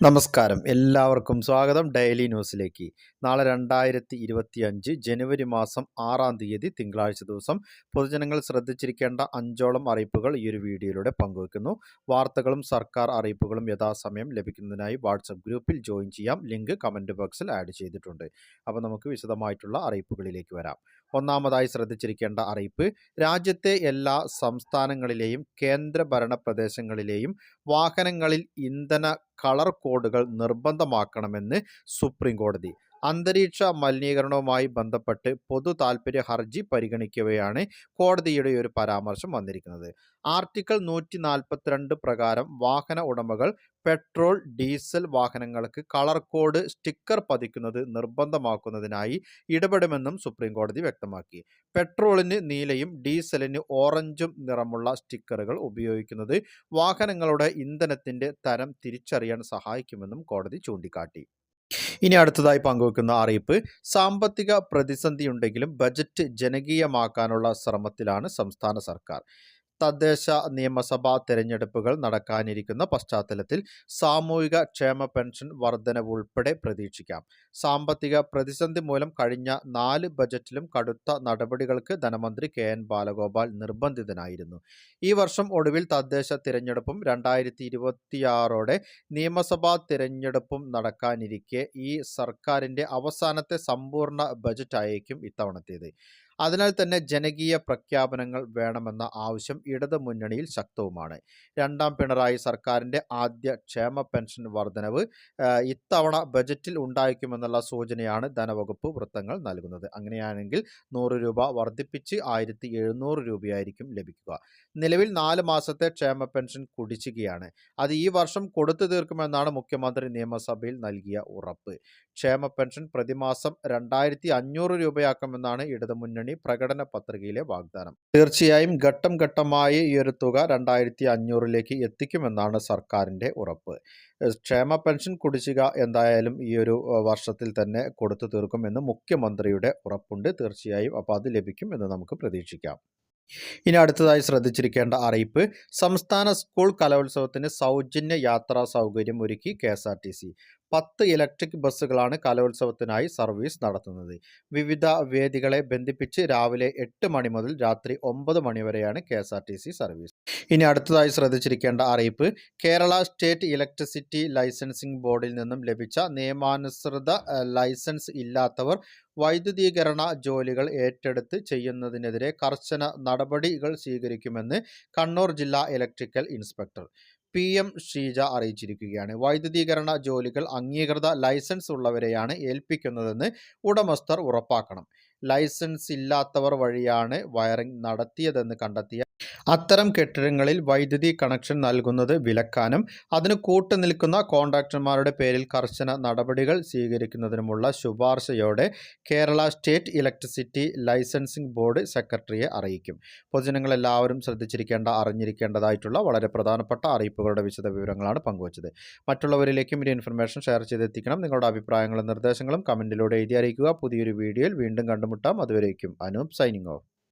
നമസ്കാരം. എല്ലാവർക്കും സ്വാഗതം ഡെയിലി ന്യൂസിലേക്ക്. നാളെ രണ്ടായിരത്തി ഇരുപത്തി അഞ്ച് ജനുവരി മാസം ആറാം തീയതി തിങ്കളാഴ്ച ദിവസം പൊതുജനങ്ങൾ ശ്രദ്ധിച്ചിരിക്കേണ്ട അഞ്ചോളം അറിയിപ്പുകൾ ഈ ഒരു വീഡിയോയിലൂടെ പങ്കുവെക്കുന്നു. വാർത്തകളും സർക്കാർ അറിയിപ്പുകളും യഥാസമയം ലഭിക്കുന്നതിനായി വാട്സപ്പ് ഗ്രൂപ്പിൽ ജോയിൻ ചെയ്യാം. ലിങ്ക് കമന്റ് ബോക്സിൽ ആഡ് ചെയ്തിട്ടുണ്ട്. അപ്പോൾ നമുക്ക് വിശദമായിട്ടുള്ള അറിയിപ്പുകളിലേക്ക് വരാം. ഒന്നാമതായി ശ്രദ്ധിച്ചിരിക്കേണ്ട അറിയിപ്പ് രാജ്യത്തെ എല്ലാ സംസ്ഥാനങ്ങളിലെയും കേന്ദ്രഭരണ പ്രദേശങ്ങളിലെയും വാഹനങ്ങളിൽ ഇന്ധന കളർ കോഡുകൾ നിർബന്ധമാക്കണമെന്ന് സുപ്രീം കോടതി. അന്തരീക്ഷ മലിനീകരണവുമായി ബന്ധപ്പെട്ട് പൊതു താൽപ്പര്യ ഹർജി പരിഗണിക്കവെയാണ് കോടതിയുടെ ഒരു പരാമർശം വന്നിരിക്കുന്നത്. ആർട്ടിക്കിൾ നൂറ്റി നാൽപ്പത്തിരണ്ട് പ്രകാരം വാഹന ഉടമകൾ പെട്രോൾ ഡീസൽ വാഹനങ്ങൾക്ക് കളർ കോഡ് സ്റ്റിക്കർ പതിക്കുന്നത് നിർബന്ധമാക്കുന്നതിനായി ഇടപെടുമെന്നും സുപ്രീം കോടതി വ്യക്തമാക്കി. പെട്രോളിന് നീലയും ഡീസലിന് ഓറഞ്ചും നിറമുള്ള സ്റ്റിക്കറുകൾ ഉപയോഗിക്കുന്നത് വാഹനങ്ങളുടെ ഇന്ധനത്തിന്റെ തരം തിരിച്ചറിയാൻ സഹായിക്കുമെന്നും കോടതി ചൂണ്ടിക്കാട്ടി. ഇനി അടുത്തതായി പങ്കുവെക്കുന്ന അറിയിപ്പ് സാമ്പത്തിക പ്രതിസന്ധിയുണ്ടെങ്കിലും ബജറ്റ് ജനകീയമാക്കാനുള്ള ശ്രമത്തിലാണ് സംസ്ഥാന സർക്കാർ. തദ്ദേശ നിയമസഭാ തെരഞ്ഞെടുപ്പുകൾ നടക്കാനിരിക്കുന്ന പശ്ചാത്തലത്തിൽ സാമൂഹിക ക്ഷേമ പെൻഷൻ വർധനവ് ഉൾപ്പെടെ പ്രതീക്ഷിക്കാം. സാമ്പത്തിക പ്രതിസന്ധി മൂലം കഴിഞ്ഞ നാല് ബജറ്റിലും കടുത്ത നടപടികൾക്ക് ധനമന്ത്രി കെ എൻ ബാലഗോപാൽ നിർബന്ധിതനായിരുന്നു. ഈ വർഷം ഒടുവിൽ തദ്ദേശ തിരഞ്ഞെടുപ്പും രണ്ടായിരത്തി ഇരുപത്തിയാറോടെ നിയമസഭാ തിരഞ്ഞെടുപ്പും നടക്കാനിരിക്കെ ഈ സർക്കാരിന്റെ അവസാനത്തെ സമ്പൂർണ ബജറ്റായിരിക്കും ഇത്തവണത്തേത്. അതിനാൽ തന്നെ ജനകീയ പ്രഖ്യാപനങ്ങൾ വേണമെന്ന ആവശ്യം ഇടത് മുന്നണിയിൽ ശക്തവുമാണ്. രണ്ടാം പിണറായി സർക്കാരിന്റെ ആദ്യ ക്ഷേമ പെൻഷൻ വർധനവ് ഇത്തവണ ബജറ്റിൽ ഉണ്ടായിരിക്കുമെന്നുള്ള സൂചനയാണ് ധനവകുപ്പ് വൃത്തങ്ങൾ നൽകുന്നത്. അങ്ങനെയാണെങ്കിൽ നൂറ് രൂപ വർദ്ധിപ്പിച്ച് ആയിരത്തി എഴുന്നൂറ് രൂപയായിരിക്കും ലഭിക്കുക. നിലവിൽ നാല് മാസത്തെ ക്ഷേമ പെൻഷൻ കുടിശ്ശികയാണ്. അത് ഈ വർഷം കൊടുത്തു തീർക്കുമെന്നാണ് മുഖ്യമന്ത്രി നിയമസഭയിൽ നൽകിയ ഉറപ്പ്. ക്ഷേമ പെൻഷൻ പ്രതിമാസം രണ്ടായിരത്തി അഞ്ഞൂറ് രൂപയാക്കുമെന്നാണ് ഇടതുമുന്നണി പ്രകടന പത്രികയിലെ വാഗ്ദാനം. തീർച്ചയായും ഘട്ടം ഘട്ടമായി ഈ ഒരു തുക രണ്ടായിരത്തി അഞ്ഞൂറിലേക്ക് എത്തിക്കുമെന്നാണ് സർക്കാരിന്റെ ഉറപ്പ്. ക്ഷേമ പെൻഷൻ കുടിശ്ശിക എന്തായാലും ഈ ഒരു വർഷത്തിൽ തന്നെ കൊടുത്തു തീർക്കുമെന്ന് മുഖ്യമന്ത്രിയുടെ ഉറപ്പുണ്ട്. തീർച്ചയായും അപ്പോൾ അത് ലഭിക്കും എന്ന് നമുക്ക് പ്രതീക്ഷിക്കാം. ഇനി അടുത്തതായി ശ്രദ്ധിച്ചിരിക്കേണ്ട അറിയിപ്പ്. സംസ്ഥാന സ്കൂൾ കലോത്സവത്തിന് സൗജന്യ യാത്രാ സൗകര്യം ഒരുക്കി K S R T C. പത്ത് ഇലക്ട്രിക് ബസ്സുകളാണ് കലോത്സവത്തിനായി സർവീസ് നടത്തുന്നത്. വിവിധ വേദികളെ ബന്ധിപ്പിച്ച് രാവിലെ എട്ട് മണി മുതൽ രാത്രി ഒമ്പത് മണി വരെയാണ് സി സർവീസ്. ഇനി അടുത്തതായി ശ്രദ്ധിച്ചിരിക്കേണ്ട അറിയിപ്പ്. കേരള സ്റ്റേറ്റ് ഇലക്ട്രിസിറ്റി ലൈസൻസിംഗ് ബോർഡിൽ നിന്നും ലഭിച്ച നിയമാനുസൃത ലൈസൻസ് ഇല്ലാത്തവർ വൈദ്യുതീകരണ ജോലികൾ ഏറ്റെടുത്ത് ചെയ്യുന്നതിനെതിരെ കർശന നടപടികൾ സ്വീകരിക്കുമെന്ന് കണ്ണൂർ ജില്ലാ electrical inspector P M Sheeja അറിയിച്ചിരിക്കുകയാണ്. വൈദ്യുതീകരണ ജോലികൾ അംഗീകൃത ലൈസൻസ് ഉള്ളവരെയാണ് ഏൽപ്പിക്കുന്നതെന്ന് ഉടമസ്ഥർ ഉറപ്പാക്കണം. ലൈസൻസ് ഇല്ലാത്തവർ വഴിയാണ് വയറിംഗ് നടത്തിയതെന്ന് കണ്ടെത്തിയ അത്തരം കെട്ടിടങ്ങളിൽ വൈദ്യുതി കണക്ഷൻ നൽകുന്നത് വിലക്കാനും അതിന് കൂട്ടുനിൽക്കുന്ന കോൺട്രാക്ടർമാരുടെ പേരിൽ കർശന നടപടികൾ സ്വീകരിക്കുന്നതിനുമുള്ള ശുപാർശയോടെ Kerala state electricity licensing board സെക്രട്ടറിയെ അറിയിക്കും. പൊതുജനങ്ങളെല്ലാവരും ശ്രദ്ധിച്ചിരിക്കേണ്ട അറിഞ്ഞിരിക്കേണ്ടതായിട്ടുള്ള വളരെ പ്രധാനപ്പെട്ട അറിയിപ്പുകളുടെ വിശദ വിവരങ്ങളാണ് പങ്കുവച്ചത്. മറ്റുള്ളവരിലേക്കും ഈ ഇൻഫർമേഷൻ ഷെയർ ചെയ്തെത്തിക്കണം. നിങ്ങളുടെ അഭിപ്രായങ്ങളും നിർദ്ദേശങ്ങളും കമന്റിലൂടെ എഴുതി അറിയിക്കുക. പുതിയൊരു വീഡിയോയിൽ വീണ്ടും കണ്ടുമുട്ടാം. അതുവരേക്കും അനൂപ് സൈനിങ് ഓഫ്